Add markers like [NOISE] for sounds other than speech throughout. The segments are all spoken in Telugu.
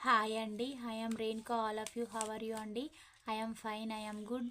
హాయ్ అండి. I am Renuka all of you. How are you అండి? I fine. I good.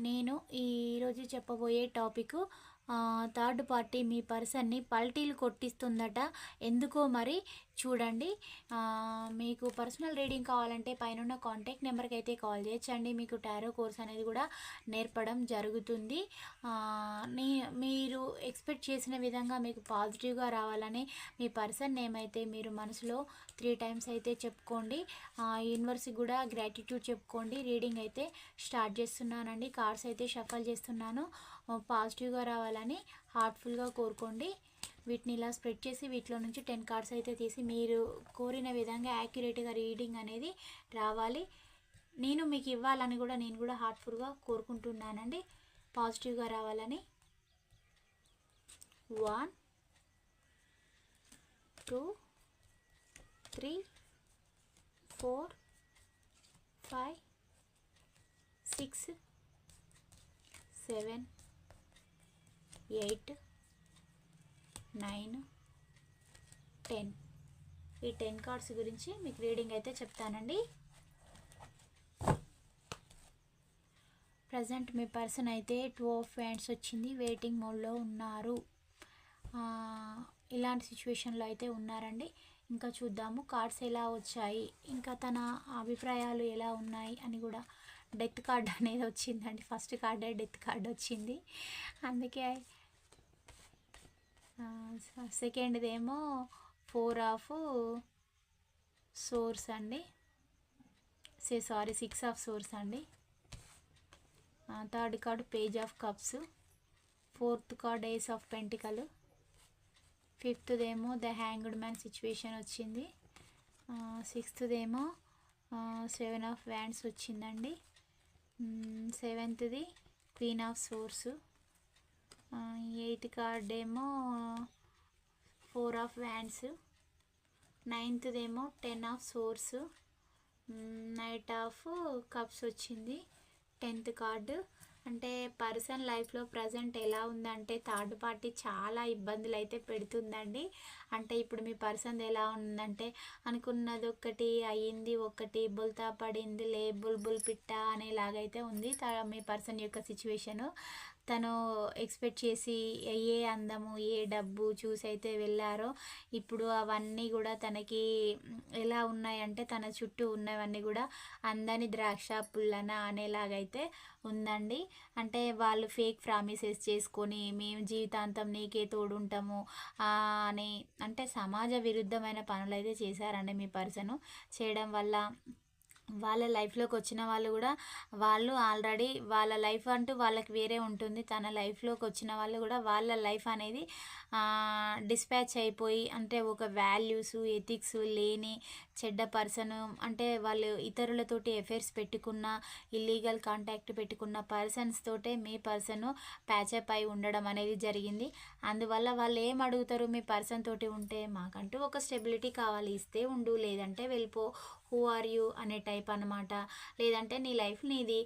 నేను ఈరోజు చెప్పబోయే టాపిక్ థర్డ్ పార్టీ మీ పర్సన్ని పల్టీలు కొట్టిస్తుందట. ఎందుకో మరి చూడండి. మీకు పర్సనల్ రీడింగ్ కావాలంటే పైన కాంటాక్ట్ నెంబర్కి అయితే కాల్ చేయొచ్చండి. మీకు టారో కోర్స్ అనేది కూడా నేర్పడం జరుగుతుంది. మీరు ఎక్స్పెక్ట్ చేసిన విధంగా మీకు పాజిటివ్గా రావాలని మీ పర్సన్ ఏమైతే మీరు మనసులో త్రీ టైమ్స్ అయితే చెప్పుకోండి. యూనివర్స్కి కూడా గ్రాటిట్యూడ్ చెప్పుకోండి. రీడింగ్ అయితే స్టార్ట్ చేస్తున్నానండి. కార్డ్స్ అయితే షఫల్ చేస్తున్నాను. పాజిటివ్గా రావాలని హార్ట్ఫుల్గా కోరుకోండి. వీటిని ఇలా స్ప్రెడ్ చేసి వీటిలో నుంచి టెన్ కార్డ్స్ అయితే తీసి మీరు కోరిన విధంగా యాక్యురేట్గా రీడింగ్ అనేది రావాలి. నేను మీకు ఇవ్వాలని కూడా నేను కూడా హార్ట్ఫుల్గా కోరుకుంటున్నానండి. పాజిటివ్గా రావాలని. One two three four five six seven eight nine ten. ఈ టెన్ కార్డ్స్ గురించి మీకు రీడింగ్ అయితే చెప్తానండి. ప్రజెంట్ మీ పర్సన్ అయితే టూ ఆఫ్ హ్యాండ్స్ వచ్చింది వెయిటింగ్ మోడ్లో ఉన్నారు. ఇలాంటి సిచ్యువేషన్లో అయితే ఉన్నారండి. ఇంకా చూద్దాము కార్డ్స్ ఎలా వచ్చాయి ఇంకా తన అభిప్రాయాలు ఎలా ఉన్నాయి అని కూడా డెత్ కార్డ్ [LAUGHS] అనేది వచ్చిందండి. ఫస్ట్ కార్డే డెత్ కార్డ్ వచ్చింది. అందుకే సెకండ్దేమో ఫోర్ ఆఫ్ సోర్స్ అండి. Say sorry six of swords అండి. Third card page of cups. Fourth card ace of pentacle. ఫిఫ్త్దేమో the hanged man situation వచ్చింది. సిక్స్త్దేమో సెవెన్ ఆఫ్ వ్యాండ్స్ వచ్చిందండి. సెవెంత్ది queen of swords. Eighth card ఏమో four of wands నైన్త్దేమో ten of swords knight of cups వచ్చింది టెన్త్ కార్డు. అంటే పర్సన్ లైఫ్లో ప్రజెంట్ ఎలా ఉందంటే థర్డ్ పార్టీ చాలా ఇబ్బందులు అయితే పెడుతుందండి. అంటే ఇప్పుడు మీ పర్సన్ ఎలా ఉందంటే అనుకున్నది ఒకటి అయ్యింది ఒకటి బుల్తా పడింది లే బుల్బుల్ పిట్ట అనేలాగైతే ఉంది త- మీ పర్సన్ యొక్క సిచ్యువేషను. తను ఎక్స్పెక్ట్ చేసి ఏ అందము ఏ డబ్బు చూసి అయితే వెళ్ళారో ఇప్పుడు అవన్నీ కూడా తనకి ఎలా ఉన్నాయంటే తన చుట్టూ ఉన్నవన్నీ కూడా అందని ద్రాక్ష పుల్లన అనేలాగైతే ఉందండి. అంటే వాళ్ళు ఫేక్ ప్రామిసెస్ చేసుకొని మేము జీవితాంతం నీకే తోడుంటాము అని అంటే సమాజ విరుద్ధమైన పనులు అయితే చేశారండి మీ పర్సను. చేయడం వల్ల వాళ్ళ లైఫ్లోకి వచ్చిన వాళ్ళు కూడా వాళ్ళు ఆల్రెడీ వాళ్ళ లైఫ్ అంటూ వాళ్ళకి వేరే ఉంటుంది. తన లైఫ్లోకి వచ్చిన వాళ్ళు కూడా వాళ్ళ లైఫ్ అనేది డిస్పాచ్ అయిపోయి అంటే ఒక వాల్యూస్ ఎథిక్స్ లేని చెడ్డ పర్సన్ అంటే వాళ్ళు ఇతరులతోటి ఎఫైర్స్ పెట్టుకున్న ఇల్లీగల్ కాంటాక్ట్ పెట్టుకున్న పర్సన్స్ తోటే మీ పర్సన్ ప్యాచప్ అయి ఉండడం అనేది జరిగింది. అందువల్ల వాళ్ళు ఏం అడుగుతారు మీ పర్సన్ తోటి ఉంటే మాకంటూ ఒక స్టెబిలిటీ కావాలి ఇస్తే ఉండు లేదంటే వెళ్ళిపో హూ ఆర్ యూ అనే టైప్ అనమాట లేదంటే నీ లైఫ్ నీది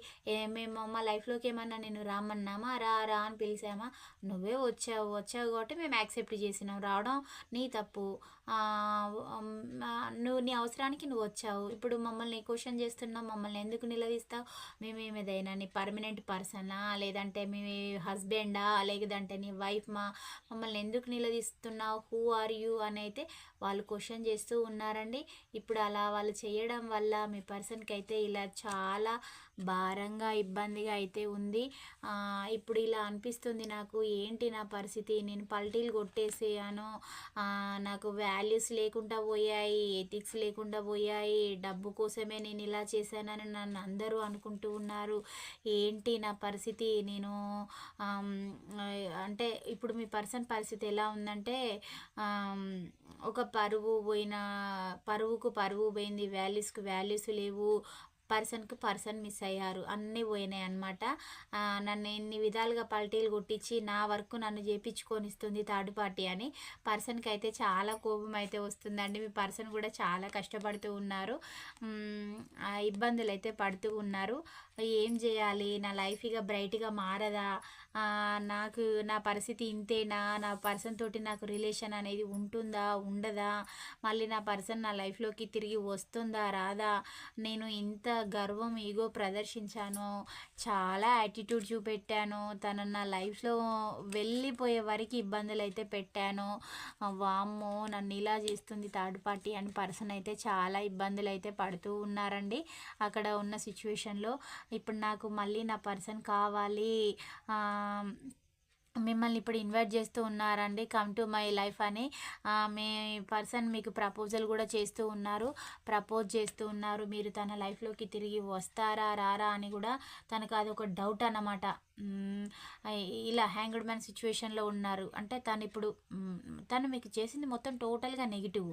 మేము మా లైఫ్లోకి ఏమన్నా నేను రామన్నామా రా రా అని పిలిచామా నువ్వే వచ్చావు వచ్చావు కాబట్టి మేము యాక్సెప్ట్ చేసినాం రావడం నీ తప్పు. నువ్వు నీ అవసరానికి నువ్వు వచ్చావు. ఇప్పుడు మమ్మల్ని క్వశ్చన్ చేస్తున్నావు. మమ్మల్ని ఎందుకు నిలదీస్తావు? మేము ఏదైనా నీ పర్మనెంట్ పర్సనా? లేదంటే మీ హస్బెండా? లేదంటే నీ వైఫ్ మా మమ్మల్ని ఎందుకు నిలదీస్తున్నావు? Who are you? అని అయితే వాళ్ళు క్వశ్చన్ చేస్తూ ఉన్నారండి. ఇప్పుడు అలా వాళ్ళు చేయడం వల్ల మీ పర్సన్కి అయితే ఇలా చాలా భారంగా ఇబ్బందిగా అయితే ఉంది. ఇప్పుడు ఇలా అనిపిస్తుంది నాకు ఏంటి నా పరిస్థితి? నేను పల్టీలు కొట్టేసేయాను. నాకు వాల్యూస్ లేకుండా పోయాయి ఎథిక్స్ లేకుండా పోయాయి. డబ్బు కోసమే నేను ఇలా చేశానని నన్ను అందరూ అనుకుంటూ ఉన్నారు. ఏంటి నా పరిస్థితి? నేను అంటే ఇప్పుడు మీ పర్సన్ పరిస్థితి ఎలా ఉందంటే ఒక పరువు పోయిన పరువుకు పరువు పోయింది వాల్యూస్కు వాల్యూస్ లేవు. పర్సన్కి పర్సన్ మిస్ అయ్యారు. అన్నీ పోయినాయి అనమాట నన్ను ఎన్ని విధాలుగా పల్టీలు కొట్టించి నా వర్క్ నన్ను చేపించుకొని ఇస్తుంది థర్డ్ పార్టీ అని. పర్సన్కి అయితే చాలా కోపం అయితే వస్తుందండి. మీ పర్సన్ కూడా చాలా కష్టపడుతూ ఉన్నారు. ఇబ్బందులు అయితే పడుతూ ఉన్నారు. ఏం చేయాలి? నా లైఫ్ ఇక బ్రైట్గా మారదా? నాకు నా పరిస్థితి ఇంతేనా? నా పర్సన్ తోటి నాకు రిలేషన్ అనేది ఉంటుందా? ఉండదా? మళ్ళీ నా పర్సన్ నా లైఫ్లోకి తిరిగి వస్తుందా? రాదా? నేను ఇంత గర్వం ఈగో ప్రదర్శించాను. చాలా యాటిట్యూడ్ చూపెట్టాను. తను నా లైఫ్లో వెళ్ళిపోయే వరకు ఇబ్బందులు అయితే పెట్టాను. వామ్మో! నన్ను ఇలా చేస్తుంది థర్డ్ పార్టీ అని పర్సన్ అయితే చాలా ఇబ్బందులు అయితే పడుతూ ఉన్నారండి. అక్కడ ఉన్న సిచ్యువేషన్లో ఇప్పుడు నాకు మళ్ళీ నా పర్సన్ కావాలి. మిమ్మల్ని ఇప్పుడు ఇన్వైట్ చేస్తూ ఉన్నారండి. కమ్ టు మై లైఫ్ అని మీ పర్సన్ మీకు ప్రపోజల్ కూడా చేస్తూ ఉన్నారు. ప్రపోజ్ చేస్తూ ఉన్నారు. మీరు తన లైఫ్లోకి తిరిగి వస్తారా రారా అని కూడా తనకు అది ఒక డౌట్ అన్నమాట. ఇలా హ్యాంగ్డ్ మ్యాన్ సిచ్యువేషన్లో ఉన్నారు. అంటే తను ఇప్పుడు తను మీకు చేసింది మొత్తం టోటల్గా నెగిటివ్.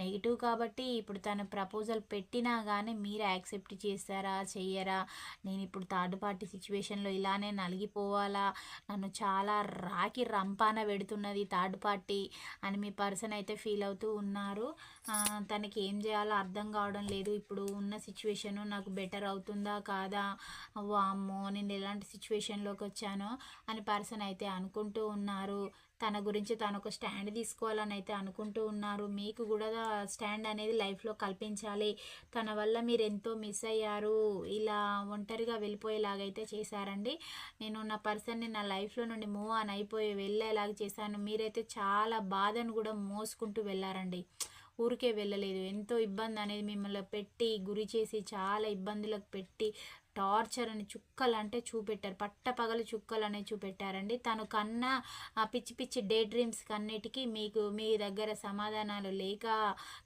నెగిటివ్ కాబట్టి ఇప్పుడు తను ప్రపోజల్ పెట్టినా కానీ మీరు యాక్సెప్ట్ చేస్తారా చెయ్యరా? నేను ఇప్పుడు థర్డ్ పార్టీ సిచ్యువేషన్లో ఇలానే నలిగిపోవాలా? నన్ను చాలా రాకి రంపాన పెడుతున్నది థర్డ్ పార్టీ అని మీ పర్సన్ అయితే ఫీల్ అవుతూ ఉన్నారు. తనకి ఏం చేయాలో అర్థం కావడం లేదు. ఇప్పుడు ఉన్న సిచ్యువేషను నాకు బెటర్ అవుతుందా కాదా? వామ్మో నేను ఎలాంటి సిచ్యువేషన్లోకి వచ్చానో అని పర్సన్ అయితే అనుకుంటూ ఉన్నారు. తన గురించి తను ఒక స్టాండ్ తీసుకోవాలని అయితే అనుకుంటూ ఉన్నారు. మీకు కూడా స్టాండ్ అనేది లైఫ్లో కల్పించాలి. తన వల్ల మీరు ఎంతో మిస్ అయ్యారు. ఇలా ఒంటరిగా వెళ్ళిపోయేలాగైతే చేశారండి. నేను నా పర్సన్ని నా లైఫ్లో నుండి మూవ్ ఆన్ అయిపోయి వెళ్ళేలాగా చేశాను. మీరైతే చాలా బాధను కూడా మోసుకుంటూ వెళ్ళారండి. ఊరికే వెళ్ళలేదు. ఎంతో ఇబ్బంది అనేది మిమ్మల్ని పెట్టి గురి చేసి చాలా ఇబ్బందులకు పెట్టి టార్చర్ అని చుక్కలు అంటే చూపెట్టారు. పట్టపగలు చుక్కలు అనేవి చూపెట్టారండి. తను కన్నా ఆ పిచ్చి పిచ్చి డే డ్రీమ్స్ కన్నిటికీ మీకు మీ దగ్గర సమాధానాలు లేక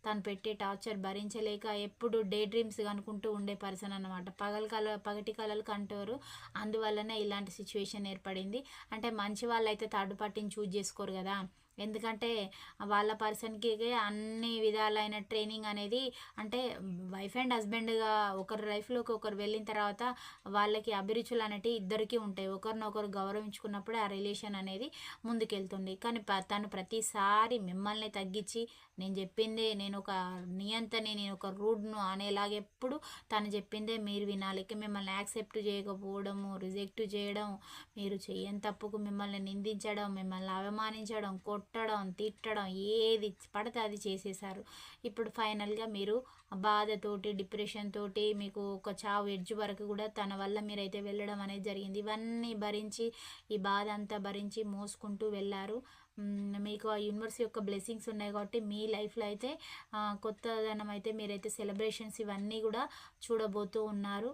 తను పెట్టే టార్చర్ భరించలేక ఎప్పుడు డే డ్రీమ్స్ కనుకుంటూ ఉండే పర్సన్ అనమాట పగల కల పగటి కళలు కంటారు. అందువల్లనే ఇలాంటి సిచ్యువేషన్ ఏర్పడింది. అంటే మంచి వాళ్ళు అయితే థర్డ్ పార్టీని చూజ్ చేసుకోరు కదా. ఎందుకంటే వాళ్ళ పర్సన్కి అన్ని విధాలైన ట్రైనింగ్ అనేది అంటే వైఫ్ అండ్ హస్బెండ్గా ఒకరి లైఫ్లోకి ఒకరు వెళ్ళిన తర్వాత వాళ్ళకి అభిరుచులు అనేటివి ఇద్దరికి ఉంటాయి. ఒకరినొకరు గౌరవించుకున్నప్పుడే ఆ రిలేషన్ అనేది ముందుకెళ్తుంది. కానీ ప- తను ప్రతిసారి మిమ్మల్ని తగ్గించి నేను చెప్పిందే నేను ఒక నియంతని నేను ఒక రూడ్ను అనేలాగా ఎప్పుడు తను చెప్పిందే మీరు వినాలి. మిమ్మల్ని యాక్సెప్ట్ చేయకపోవడము రిజెక్ట్ చేయడం మీరు చేయని తప్పుకు మిమ్మల్ని నిందించడం మిమ్మల్ని అవమానించడం కొట్టడం తిట్టడం ఏది పడితే అది చేసేసారు ఇప్పుడు ఫైనల్గా మీరు బాధతోటి డిప్రెషన్ తోటి మీకు ఒక చావు ఎడ్జ్ వరకు కూడా తన వల్ల మీరైతే వెళ్ళడం అనేది జరిగింది. ఇవన్నీ భరించి ఈ బాధ అంతా భరించి మోసుకుంటూ వెళ్ళారు. మీకు ఆ యూనివర్స్ యొక్క బ్లెస్సింగ్స్ ఉన్నాయి కాబట్టి మీ లైఫ్లో అయితే కొత్తదనం అయితే మీరైతే సెలబ్రేషన్స్ ఇవన్నీ కూడా చూడబోతూ ఉన్నారు.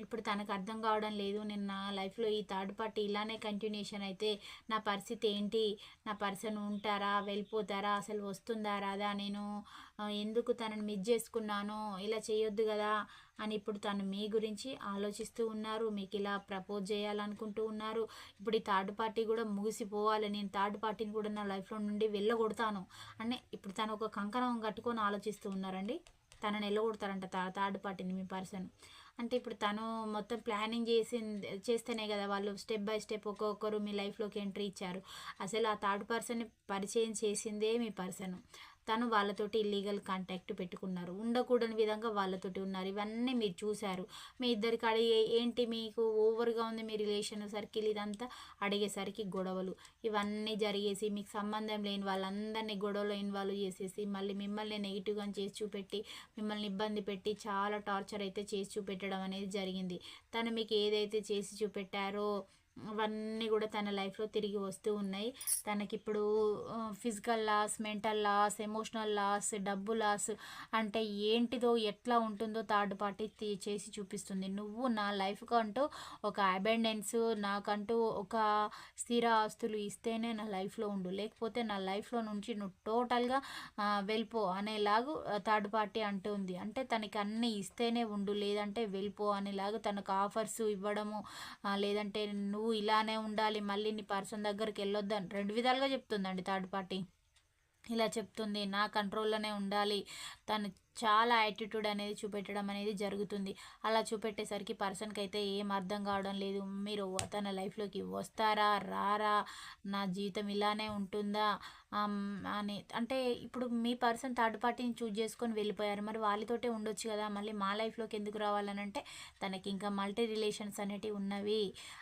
ఇప్పుడు తనకు అర్థం కావడం లేదు. నేను నా లైఫ్లో ఈ థర్డ్ పార్టీ ఇలానే కంటిన్యూషన్ అయితే నా పరిస్థితి ఏంటి? నా పర్సన్ ఉంటారా? వెళ్ళిపోతారా? అసలు వస్తుందా? రాదా? నేను ఎందుకు తనని మిస్ చేసుకున్నాను? ఇలా చేయొద్దు కదా? అని ఇప్పుడు తను మీ గురించి ఆలోచిస్తూ ఉన్నారు. మీకు ఇలా ప్రపోజ్ చేయాలనుకుంటూ ఉన్నారు. ఇప్పుడు ఈ థర్డ్ పార్టీ కూడా ముగిసిపోవాలి. నేను థర్డ్ పార్టీని కూడా నా లైఫ్లో నుండి వెళ్ళగొడతాను అని ఇప్పుడు తను ఒక కంకణం కట్టుకొని ఆలోచిస్తూ ఉన్నారండి. తనని వెళ్ళగొడతారంట థర్డ్ పార్టీని మీ పర్సన్. అంటే ఇప్పుడు తను మొత్తం ప్లానింగ్ చేసి చేస్తేనే కదా వాళ్ళు స్టెప్ బై స్టెప్ ఒక్కొక్కరు మీ లైఫ్లోకి ఎంట్రీ ఇచ్చారు. అసలు ఆ థర్డ్ పర్సన్ని పరిచయం చేసిందే మీ పర్సన్. తను వాళ్ళతోటి ఇల్లీగల్ కాంటాక్ట్ పెట్టుకున్నారు. ఉండకూడని విధంగా వాళ్ళతోటి ఉన్నారు. ఇవన్నీ మీరు చూశారు. మీ ఇద్దరికి అడిగే ఏంటి మీకు ఓవర్గా ఉంది మీ రిలేషన్ సర్కిల్ ఇదంతా? అడిగేసరికి గొడవలు. ఇవన్నీ జరిగేసి మీకు సంబంధం లేని వాళ్ళందరినీ గొడవలో ఇన్వాల్వ్ చేసేసి మళ్ళీ మిమ్మల్ని నెగిటివ్గా చేసి చూపెట్టి మిమ్మల్ని ఇబ్బంది పెట్టి చాలా టార్చర్ అయితే చేసి చూపెట్టడం అనేది జరిగింది. తను మీకు ఏదైతే చేసి చూపెట్టారో అవన్నీ కూడా తన లైఫ్లో తిరిగి వస్తూ ఉన్నాయి. తనకిప్పుడు physical loss mental loss emotional loss డబ్బు లాస్ అంటే ఏంటిదో ఎట్లా ఉంటుందో థర్డ్ పార్టీ చేసి చూపిస్తుంది. నువ్వు నా లైఫ్కి అంటూ ఒక అబెండెన్స్ నాకంటూ ఒక స్థిర ఆస్తులు ఇస్తేనే నా లైఫ్లో ఉండు. లేకపోతే నా లైఫ్లో నుంచి నువ్వు టోటల్గా వెళ్ళిపో అనేలాగు థర్డ్ పార్టీ అంటుంది అంటే తనకి అన్నీ ఇస్తేనే ఉండు. లేదంటే వెళ్ళిపో అనేలాగా తనకు ఆఫర్స్ ఇవ్వడము లేదంటే నువ్వు నువ్వు ఇలానే ఉండాలి మళ్ళీ నీ పర్సన్ దగ్గరికి వెళ్ళొద్దని రెండు విధాలుగా చెప్తుందండి థర్డ్ పార్టీ. ఇలా చెప్తుంది నా కంట్రోల్లోనే ఉండాలి తను చాలా యాటిట్యూడ్ అనేది చూపెట్టడం అనేది జరుగుతుంది. అలా చూపెట్టేసరికి పర్సన్కి అయితే ఏం అర్థం కావడం లేదు. మీరు తన లైఫ్లోకి వస్తారా రారా? నా జీవితం ఇలానే ఉంటుందా? అని. అంటే ఇప్పుడు మీ పర్సన్ థర్డ్ పార్టీని చూజ్ చేసుకొని వెళ్ళిపోయారు. మరి వాళ్ళతోటే ఉండొచ్చు కదా. మళ్ళీ మా లైఫ్లోకి ఎందుకు రావాలని అంటే తనకి ఇంకా మల్టీ రిలేషన్స్ అనేటివి ఉన్నవి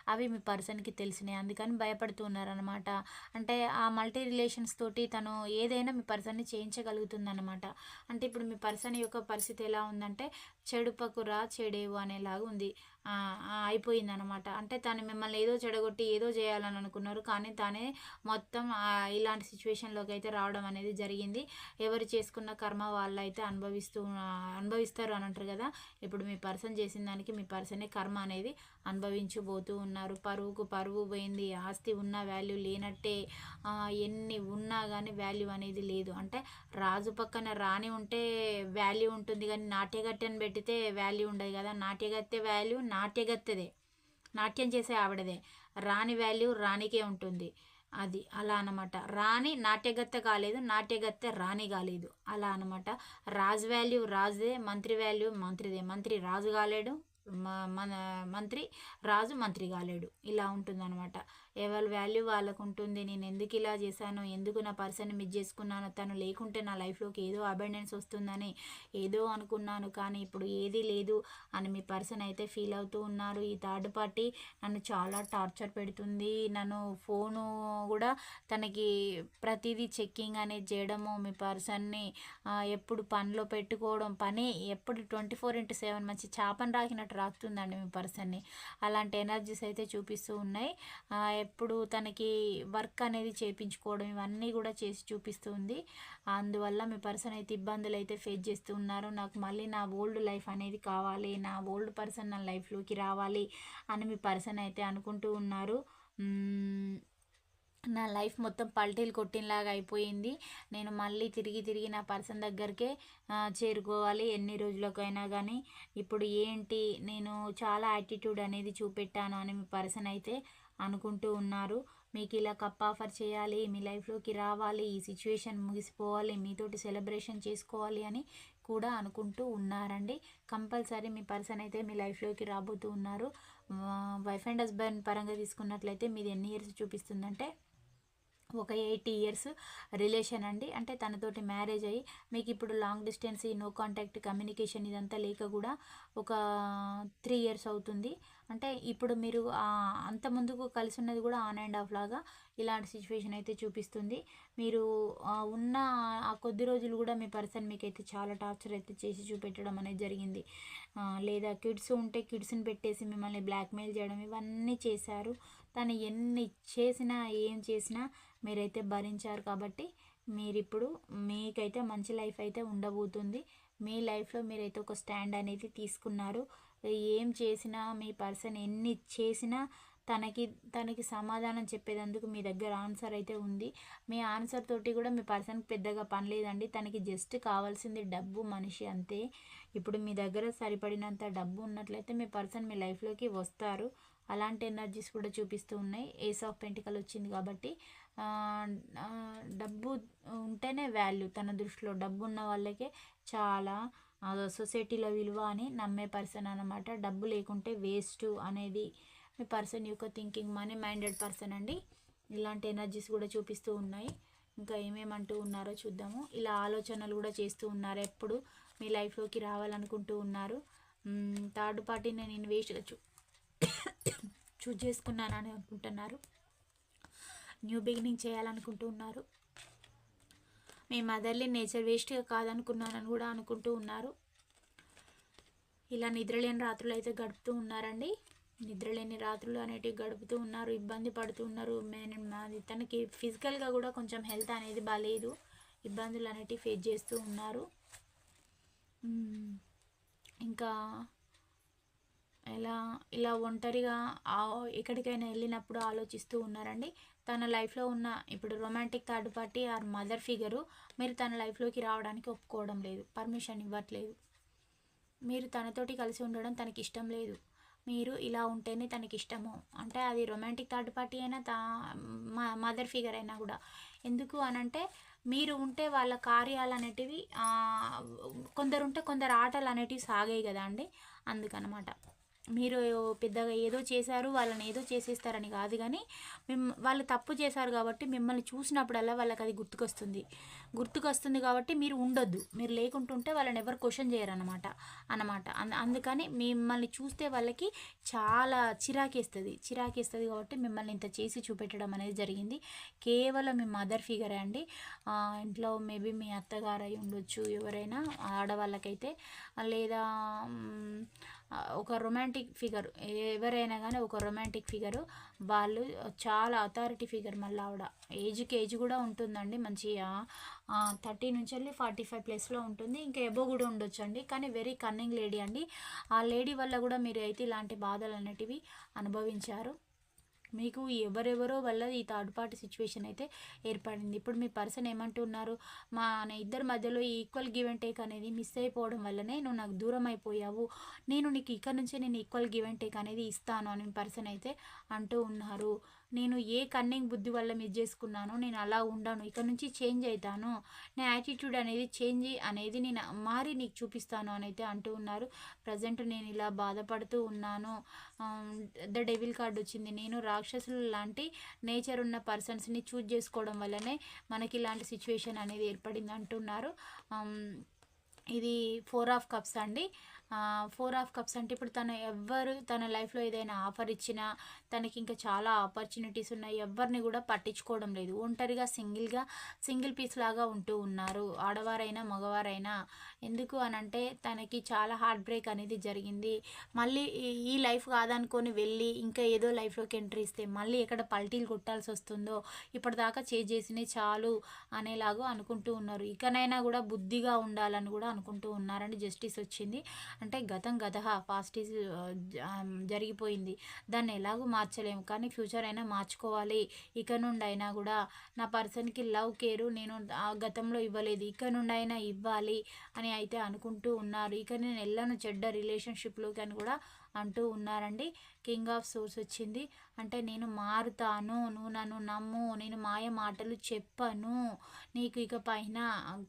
అవి మీ పర్సన్కి తెలిసినాయి. అందుకని భయపడుతున్నారు అనమాట అంటే ఆ మల్టీ రిలేషన్స్ తోటి తను ఏదైనా మీ పర్సన్ని చేయించగలుగుతుందన్నమాట. అంటే ఇప్పుడు మీ పర్సన్ యొక్క పరిస్థితి ఎలా ఉందంటే చెడుపకురా చెడేవు అనేలాగా ఉంది. అయిపోయిందనమాట అంటే తను మిమ్మల్ని ఏదో చెడగొట్టి ఏదో చేయాలని అనుకున్నారు కానీ తానే మొత్తం ఇలాంటి సిచ్యువేషన్లోకి అయితే రావడం అనేది జరిగింది. ఎవరు చేసుకున్న కర్మ వాళ్ళు అయితే అనుభవిస్తూ అనుభవిస్తారు అని అంటారు కదా. ఇప్పుడు మీ పర్సన్ చేసిన దానికి మీ పర్సనే కర్మ అనేది అనుభవించబోతూ ఉన్నారు. పరువుకు పరువు పోయింది. ఆస్తి ఉన్న వాల్యూ లేనట్టే ఎన్ని ఉన్నా కానీ వాల్యూ అనేది లేదు. అంటే రాజు పక్కన రాణి ఉంటే వాల్యూ ఉంటుంది కానీ నాట్యగట్టెని పెట్టితే వాల్యూ ఉండదు కదా. నాట్యగత్తె వాల్యూ నాట్యగత్తెదే. నాట్యం చేసే ఆవిడదే. రాణి వాల్యూ రాణికే ఉంటుంది. అది అలా అనమాట రాణి నాట్యగత్తె కాలేదు నాట్యగత్తె రాణి కాలేదు. అలా అనమాట రాజు వాల్యూ రాజుదే మంత్రి వాల్యూ మంత్రిదే. మంత్రి రాజు కాలేడు మన మంత్రి రాజు మంత్రి కాలేడు. ఇలా ఉంటుందన్నమాట. ఎవరి వాల్యూ వాళ్ళకు ఉంటుంది నేను ఎందుకు ఇలా చేశాను ఎందుకు నా పర్సన్ మిస్ చేసుకున్నాను తను లేకుంటే నా లైఫ్లోకి ఏదో అబెండెన్స్ వస్తుందని ఏదో అనుకున్నాను. కానీ ఇప్పుడు ఏదీ లేదు అని మీ పర్సన్ అయితే ఫీల్ అవుతూ ఉన్నారు. ఈ థర్డ్ పార్టీ నన్ను చాలా టార్చర్ పెడుతుంది. నన్ను ఫోను కూడా తనకి ప్రతిదీ చెక్కింగ్ అనేది చేయడము మీ పర్సన్ని ఎప్పుడు పనిలో పెట్టుకోవడం పని ఎప్పుడు ట్వంటీ ఫోర్ ఇంటూ సెవెన్ మంచి చేపను రాకినట్టు రాకుతుందండి మీ పర్సన్ని. అలాంటి ఎనర్జీస్ అయితే చూపిస్తూ ఉన్నాయి. ఎప్పుడు తనకి వర్క్ అనేది చేయించుకోవడం ఇవన్నీ కూడా చేసి చూపిస్తుంది. అందువల్ల మీ పర్సన్ అయితే ఇబ్బందులు అయితే ఫేస్ చేస్తూ ఉన్నారు. నాకు మళ్ళీ నా ఓల్డ్ లైఫ్ అనేది కావాలి నా ఓల్డ్ పర్సన్ నా లైఫ్లోకి రావాలి అని మీ పర్సన్ అయితే అనుకుంటూ ఉన్నారు. నా లైఫ్ మొత్తం పల్టీలు కొట్టినలాగా అయిపోయింది. నేను మళ్ళీ తిరిగి తిరిగి నా పర్సన్ దగ్గరికే చేరుకోవాలి ఎన్ని రోజులకైనా కానీ ఇప్పుడు ఏంటి నేను చాలా యాటిట్యూడ్ అనేది చూపెట్టాను అని మీ పర్సన్ అయితే అనుకుంటూ ఉన్నారు. మీకు ఇలా కప్ ఆఫర్ చేయాలి మీ లైఫ్లోకి రావాలి ఈ సిచ్యువేషన్ ముగిసిపోవాలి మీతోటి సెలబ్రేషన్ చేసుకోవాలి అని కూడా అనుకుంటూ ఉన్నారండి. కంపల్సరీ మీ పర్సన్ అయితే మీ లైఫ్లోకి రాబోతూ ఉన్నారు. వైఫ్ అండ్ హస్బెండ్ పరంగా తీసుకున్నట్లయితే మీది ఎన్ని ఇయర్స్ చూపిస్తుందంటే ఒక ఎయిటీ ఇయర్స్ రిలేషన్ అండి. అంటే తనతోటి మ్యారేజ్ అయ్యి మీకు ఇప్పుడు long distance no contact communication ఇదంతా లేక కూడా ఒక త్రీ ఇయర్స్ అవుతుంది. అంటే ఇప్పుడు మీరు అంత ముందుకు కలిసి ఉన్నది కూడా ఆన్ అండ్ ఆఫ్ లాగా ఇలాంటి సిచ్యువేషన్ అయితే చూపిస్తుంది. మీరు ఉన్న ఆ కొద్ది రోజులు కూడా మీ పర్సన్ మీకైతే చాలా టార్చర్ అయితే చేసి చూపెట్టడం అనేది జరిగింది. లేదా కిడ్స్ ఉంటే కిడ్స్ని పెట్టేసి మిమ్మల్ని బ్లాక్మెయిల్ చేయడం ఇవన్నీ చేశారు. తను ఎన్ని చేసినా ఏం చేసినా మీరైతే భరించారు కాబట్టి మీరు ఇప్పుడు మీకైతే మంచి లైఫ్ అయితే ఉండబోతుంది. మీ లైఫ్లో మీరైతే ఒక స్టాండ్ అనేది తీసుకున్నారు. ఏం చేసినా మీ పర్సన్ ఎన్ని చేసినా తనకి తనకి సమాధానం చెప్పేదందుకు మీ దగ్గర ఆన్సర్ అయితే ఉంది. మీ ఆన్సర్ తోటి కూడా మీ పర్సన్కి పెద్దగా పని లేదండి. తనకి జస్ట్ కావాల్సింది డబ్బు మనిషి అంతే. ఇప్పుడు మీ దగ్గర సరిపడినంత డబ్బు ఉన్నట్లయితే మీ పర్సన్ మీ లైఫ్లోకి వస్తారు. అలాంటి ఎనర్జీస్ కూడా చూపిస్తూ ఉన్నాయి. ఏస్ ఆఫ్ పెంటికల్ వచ్చింది కాబట్టి డబ్బు ఉంటేనే వాల్యూ తన దృష్టిలో. డబ్బు ఉన్న వాళ్ళకే చాలా సొసైటీలో విలువ అని నమ్మే పర్సన్ అనమాట డబ్బు లేకుంటే వేస్ట్ అనేది మీ పర్సన్ యొక్క థింకింగ్ మనీ మైండెడ్ పర్సన్ అండి. ఇలాంటి ఎనర్జీస్ కూడా చూపిస్తూ ఉన్నాయి. ఇంకా ఏమేమంటూ ఉన్నారో చూద్దాము. ఇలా ఆలోచనలు కూడా చేస్తూ ఉన్నారు. ఎప్పుడు మీ లైఫ్లోకి రావాలనుకుంటూ ఉన్నారు. థర్డ్ పార్టీని నేను వేస్ట్గా చూ చూజ్ చేసుకున్నానని అనుకుంటున్నారు. న్యూ బిగినింగ్ చేయాలనుకుంటూ ఉన్నారు మీ మదర్లీ నేచర్ వేస్ట్గా కాదనుకున్నానని కూడా అనుకుంటూ ఉన్నారు. ఇలా నిద్రలేని రాత్రులు అయితే గడుపుతూ ఉన్నారండి. నిద్రలేని రాత్రులు అనేటివి గడుపుతూ ఉన్నారు ఇబ్బంది పడుతూ ఉన్నారు. మెయిన్ మాది తనకి ఫిజికల్గా కూడా కొంచెం హెల్త్ అనేది బాగాలేదు ఇబ్బందులు అనేటివి ఫేస్ చేస్తూ ఉన్నారు. ఇంకా ఇలా ఇలా ఒంటరిగా ఎక్కడికైనా వెళ్ళినప్పుడు ఆలోచిస్తూ ఉన్నారండి. తన లైఫ్లో ఉన్న ఇప్పుడు romantic third party or mother figure మీరు తన లైఫ్లోకి రావడానికి ఒప్పుకోవడం లేదు పర్మిషన్ ఇవ్వట్లేదు. మీరు తనతోటి కలిసి ఉండడం తనకి ఇష్టం లేదు. మీరు ఇలా ఉంటేనే తనకి ఇష్టము. అంటే అది రొమాంటిక్ థర్డ్ పార్టీ అయినా తా మదర్ ఫిగర్ అయినా కూడా. ఎందుకు అనంటే మీరు ఉంటే వాళ్ళ కార్యాలు అనేటివి కొందరు ఉంటే కొందరు ఆటలు అనేటివి సాగాయి కదా అండి. అందుకనమాట. మీరు పెద్దగా ఏదో చేశారు వాళ్ళని ఏదో చేసేస్తారని కాదు కానీ మిమ్ వాళ్ళు తప్పు చేశారు కాబట్టి మిమ్మల్ని చూసినప్పుడల్లా వాళ్ళకి అది గుర్తుకొస్తుంది. గుర్తుకొస్తుంది కాబట్టి మీరు ఉండొద్దు. మీరు లేకుంటుంటే వాళ్ళని ఎవరు క్వశ్చన్ చేయరు అనమాట. అనమాట అందుకని మిమ్మల్ని చూస్తే వాళ్ళకి చాలా చిరాకేస్తుంది. చిరాకేస్తుంది కాబట్టి మిమ్మల్ని ఇంత చేసి చూపెట్టడం అనేది జరిగింది. కేవలం మీ మదర్ ఫిగరే అండి. ఇంట్లో మేబీ మీ అత్తగారు అయి ఉండొచ్చు ఎవరైనా ఆడవాళ్ళకైతే. లేదా ఒక రొమాంటిక్ ఫిగర్ ఎవరైనా కానీ ఒక రొమాంటిక్ ఫిగరు. వాళ్ళు చాలా అథారిటీ ఫిగర్ మళ్ళీ ఆవిడ. ఏజ్కి ఏజ్ కూడా ఉంటుందండి మంచిగా. థర్టీ నుంచి వెళ్ళి ఫార్టీ ఫైవ్ ప్లస్లో ఉంటుంది. ఇంకా ఎబో కూడా ఉండొచ్చు అండి కానీ వెరీ కన్నింగ్ లేడీ అండి. ఆ లేడీ వల్ల కూడా మీరు అయితే ఇలాంటి బాధలు అనేటివి అనుభవించారు. మీకు ఎవరెవరో వల్ల ఈ థర్డ్ పార్టీ సిచ్యువేషన్ అయితే ఏర్పడింది. ఇప్పుడు మీ పర్సన్ ఏమంటున్నారు? మా ఇద్దరి మధ్యలో ఈక్వల్ గివ్ అండ్ టేక్ అనేది మిస్ అయిపోవడం వల్లనే నువ్వు నాకు దూరం అయిపోయావు. నేను నీకు ఇక్కడ నుంచే నేను ఈక్వల్ గివ్ అండ్ టేక్ అనేది ఇస్తాను అని పర్సన్ అయితే అంటూ ఉన్నారు. నేను ఏ కన్నింగ్ బుద్ధి వల్ల మిస్ చేసుకున్నానో నేను అలా ఉండను. ఇక నుంచి చేంజ్ అవుతాను నా యాటిట్యూడ్ అనేది చేంజ్ అనేది నేను మారి నీకు చూపిస్తాను అని అయితే అంటూ ఉన్నారు. ప్రజెంట్ నేను ఇలా బాధపడుతూ ఉన్నాను. ద డెవిల్ కార్డ్ వచ్చింది. నేను రాక్షసులు లాంటి నేచర్ ఉన్న పర్సన్స్ని చూజ్ చేసుకోవడం వల్లనే మనకి ఇలాంటి సిచ్యువేషన్ అనేది ఏర్పడింది అంటున్నారు. ఇది ఫోర్ ఆఫ్ కప్స్ అండి. ఫోర్ ఆఫ్ కప్స్ అంటే ఇప్పుడు తను ఎవ్వరు తన లైఫ్లో ఏదైనా ఆఫర్ ఇచ్చినా తనకి ఇంకా చాలా ఆపర్చునిటీస్ ఉన్నాయి ఎవరిని కూడా పట్టించుకోవడం లేదు. ఒంటరిగా సింగిల్గా సింగిల్ పీస్ లాగా ఉంటూ ఉన్నారు. ఆడవారైనా మగవారైనా. ఎందుకు అని అంటే తనకి చాలా హార్ట్ బ్రేక్ అనేది జరిగింది. మళ్ళీ ఈ- ఈ లైఫ్ కాదనుకొని వెళ్ళి ఇంకా ఏదో లైఫ్లోకి ఎంట్రీ ఇస్తే మళ్ళీ ఎక్కడ పల్టీలు కొట్టాల్సి వస్తుందో ఇప్పటిదాకా చేజ్ చేసినవి చాలు అనేలాగా అనుకుంటూ ఉన్నారు. ఇకనైనా కూడా బుద్ధిగా ఉండాలని కూడా అనుకుంటూ ఉన్నారని జస్టిస్ వచ్చింది. అంటే గతం గత పాస్ట్ ఈజ్ జరిగిపోయింది. దాన్ని ఎలాగో మార్చలేము. కానీ ఫ్యూచర్ అయినా మార్చుకోవాలి. ఇక నుండి అయినా కూడా నా పర్సన్కి లవ్ కేరు నేను ఆ గతంలో ఇవ్వలేదు. ఇక నుండి అయినా ఇవ్వాలి అని అయితే అనుకుంటూ ఉన్నారు. ఇక నేను వెళ్ళను చెడ్డ రిలేషన్షిప్లోకి అని కూడా అంటూ ఉన్నారండి. కింగ్ ఆఫ్ సోర్స్ వచ్చింది. అంటే నేను మారుతాను నువ్వు నన్ను నమ్ము నేను మాయ మాటలు చెప్పను. నీకు ఇక పైన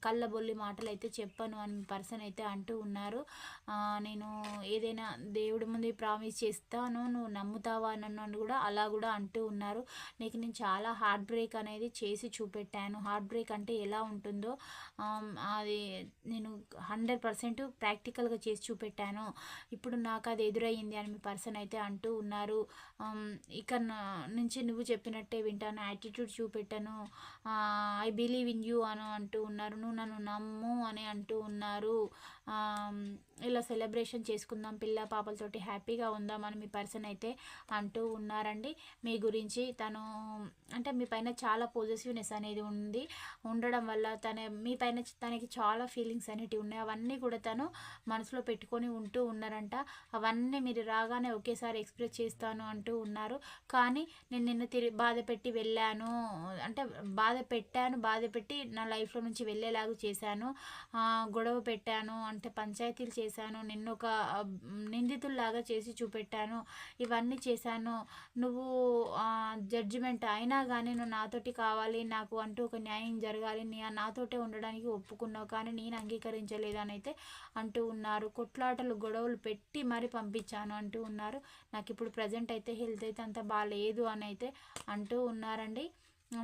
కళ్ళబొల్లి మాటలు అయితే చెప్పను అని పర్సన్ అయితే అంటూ ఉన్నారు. నేను ఏదైనా దేవుడి ముందు ప్రామిస్ చేస్తాను నువ్వు నమ్ముతావా నన్ను కూడా అలా కూడా అంటూ ఉన్నారు. నీకు నేను చాలా హార్ట్ బ్రేక్ అనేది చేసి చూపెట్టాను. హార్ట్ బ్రేక్ అంటే ఎలా ఉంటుందో అది నేను హండ్రెడ్ పర్సెంట్ ప్రాక్టికల్గా చేసి చూపెట్టాను. ఇప్పుడు నాకు అది ఎదురయ్యింది అని మీ పర్సన్ అయితే అంటూ అంటూ ఉన్నారు. ఇక్కడ ఇక నుంచి నువ్వు చెప్పినట్టే వింటాను యాటిట్యూడ్ చూపెట్టాను ఐ బిలీవ్ ఇన్ యూ అని అంటూ ఉన్నారు. నువ్వు నన్ను నమ్ము అని అంటూ ఉన్నారు. ఇలా సెలబ్రేషన్ చేసుకుందాం పిల్ల పాపలతోటి హ్యాపీగా ఉందాం అని మీ పర్సన్ అయితే అంటూ ఉన్నారండి. మీ గురించి తను అంటే మీ పైన చాలా పాజిటివ్నెస్ అనేది ఉంది. ఉండడం వల్ల తన మీ పైన తనకి చాలా ఫీలింగ్స్ అనేటివి ఉన్నాయి. అవన్నీ కూడా తను మనసులో పెట్టుకొని ఉంటూ ఉన్నారంట. అవన్నీ మీరు రాగానే ఒకేసారి ఎక్స్ప్రెస్ చేస్తాను అంటూ ఉన్నారు. కానీ నేను నిన్న తిరిగి బాధ పెట్టి వెళ్ళాను. అంటే బాధ పెట్టాను బాధ పెట్టి నా లైఫ్లో నుంచి వెళ్ళేలాగా చేశాను. గొడవ పెట్టాను. అంటే పంచాయతీలు చేశాను నిన్ను ఒక నిందితుల్లాగా చేసి చూపెట్టాను ఇవన్నీ చేశాను. నువ్వు జడ్జిమెంట్ అయినా కానీ నువ్వు నాతోటి కావాలి నాకు అంటూ ఒక న్యాయం జరగాలి నీ నాతోటే ఉండడానికి ఒప్పుకున్నావు కానీ నేను అంగీకరించలేదని అయితే అంటూ ఉన్నారు. కొట్లాటలు గొడవలు పెట్టి మరి పంపించాను అంటూ ఉన్నారు. నాకు ఇప్పుడు ప్రజెంట్ అయితే హెల్త్ అయితే అంత బాగాలేదు అని అయితే అంటూ ఉన్నారండి.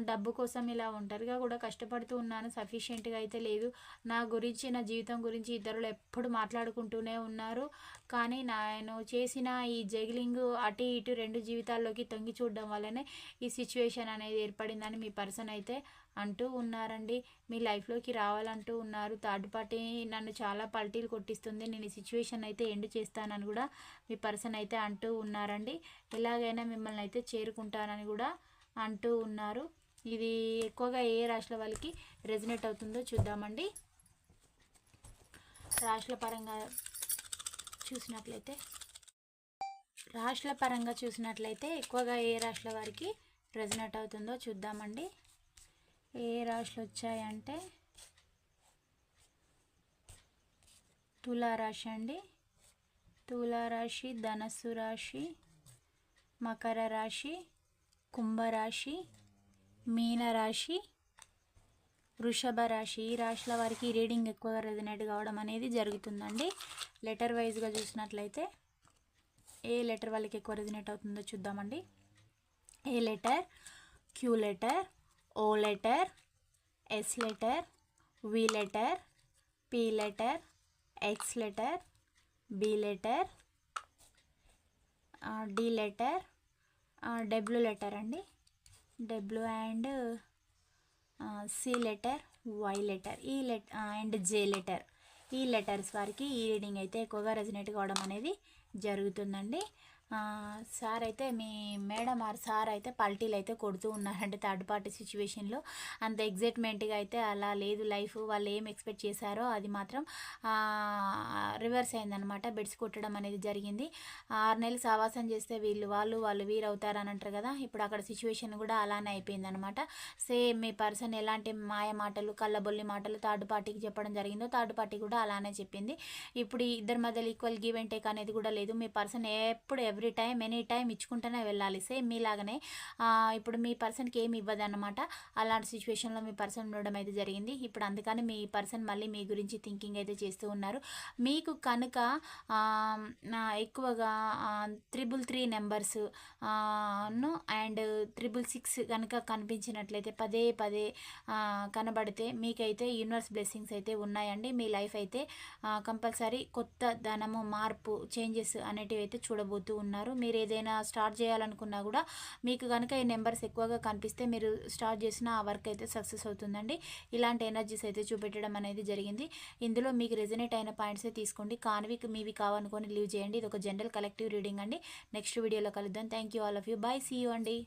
డబ్బు కోసం ఇలా ఒంటరిగా కూడా కష్టపడుతూ ఉన్నాను. సఫిషియెంట్గా అయితే లేదు. నా గురించి నా జీవితం గురించి ఇతరులు ఎప్పుడు మాట్లాడుకుంటూనే ఉన్నారు. కానీ నేను చేసిన ఈ జగిలింగ్ అటు ఇటు రెండు జీవితాల్లోకి తొంగి చూడడం వల్లనే ఈ సిచ్యువేషన్ అనేది ఏర్పడిందని మీ పర్సన్ అయితే అంటూ ఉన్నారండి. మీ లైఫ్లోకి రావాలంటూ ఉన్నారు. థర్డ్ పార్టీ నన్ను చాలా పల్టీలు కొట్టిస్తుంది. నేను ఈ సిచ్యువేషన్ అయితే ఎండ్ చేస్తానని కూడా మీ పర్సన్ అయితే అంటూ ఉన్నారండి. ఎలాగైనా మిమ్మల్ని అయితే చేరుకుంటానని కూడా అంటూ ఉన్నారు. ఇది ఎక్కువగా ఏ రాశుల వాళ్ళకి రెజినేట్ అవుతుందో చూద్దామండి. రాశుల పరంగా చూసినట్లయితే రాశుల పరంగా చూసినట్లయితే ఎక్కువగా ఏ రాశుల వారికి రెజినేట్ అవుతుందో చూద్దామండి. ఏ రాశులు వచ్చాయంటే తులారాశి అండి. తులారాశి ధనస్సు రాశి మకర రాశి కుంభరాశి మీనరాశి వృషభ రాశి ఈ రాశుల వారికి రీడింగ్ ఎక్కువగా రెజినేట్ కావడం అనేది జరుగుతుందండి. లెటర్ వైజ్గా చూసినట్లయితే ఏ లెటర్ వాళ్ళకి ఎక్కువ రెజినేట్ అవుతుందో చూద్దామండి. ఏ letter? Q letter O letter S letter V letter P letter X letter B letter D letter W letter అండి. W and C letter Y letter E let and J letter. ఈ లెటర్స్ వారికి ఈ రీడింగ్ అయితే ఎక్కువగా రెజినేట్ కావడం అనేది జరుగుతుందండి. సార్ అయితే మీ మేడం ఆర్ సార్ అయితే పల్టీలు అయితే కొడుతూ ఉన్నారంటే థర్డ్ పార్టీ సిచ్యువేషన్లో. అంత ఎగ్జైట్మెంట్గా అయితే అలా లేదు లైఫ్. వాళ్ళు ఏం ఎక్స్పెక్ట్ చేశారో అది మాత్రం రివర్స్ అయిందనమాట బెడ్స్ కొట్టడం అనేది జరిగింది. ఆరు నెలలు సావాసం చేస్తే వీళ్ళు వాళ్ళు వాళ్ళు వీరు అవుతారని అంటారు కదా. ఇప్పుడు అక్కడ సిచ్యువేషన్ కూడా అలానే అయిపోయిందనమాట సేమ్ మీ పర్సన్ ఎలాంటి మాయ మాటలు కళ్ళబొల్లి మాటలు థర్డ్ పార్టీకి చెప్పడం జరిగిందో థర్డ్ పార్టీ కూడా అలానే చెప్పింది. ఇప్పుడు ఇద్దరి మధ్యలో ఈక్వల్ గివ్ అండ్ టేక్ అనేది కూడా లేదు. మీ పర్సన్ ఎప్పుడు ఎవరి ఎవ్రీ టైం ఎనీ టైం ఇచ్చుకుంటూనే వెళ్ళాలి. సేమ్ మీలాగనే ఇప్పుడు మీ పర్సన్కి ఏమి ఇవ్వదన్నమాట. అలాంటి సిచ్యువేషన్లో మీ పర్సన్ ఉండడం అయితే జరిగింది. ఇప్పుడు అందుకని మీ పర్సన్ మళ్ళీ మీ గురించి థింకింగ్ అయితే చేస్తూ ఉన్నారు. మీకు కనుక ఎక్కువగా triple three numbers and triple six కనుక కనిపించినట్లయితే పదే పదే కనబడితే మీకైతే యూనివర్స్ బ్లెస్సింగ్స్ అయితే ఉన్నాయండి. మీ లైఫ్ అయితే కంపల్సరీ కొత్త ధనము మార్పు చేంజెస్ అనేటివి అయితే చూడబోతూ ఉన్నారు. మీరు ఏదైనా స్టార్ట్ చేయాలనుకున్నా కూడా మీకు కనుక ఈ నెంబర్స్ ఎక్కువగా కనిపిస్తే మీరు స్టార్ట్ చేసిన ఆ వర్క్ అయితే సక్సెస్ అవుతుందండి. ఇలాంటి ఎనర్జీస్ అయితే చూపెట్టడం అనేది జరిగింది. ఇందులో మీకు రెజనేట్ అయిన పాయింట్సే తీసుకోండి. కానివి మీవి కావనుకొని లీవ్ చేయండి. ఇది ఒక జనరల్ కలెక్టివ్ రీడింగ్ అండి. నెక్స్ట్ వీడియోలో కలుద్దాం. Thank you all of you bye see you అండి.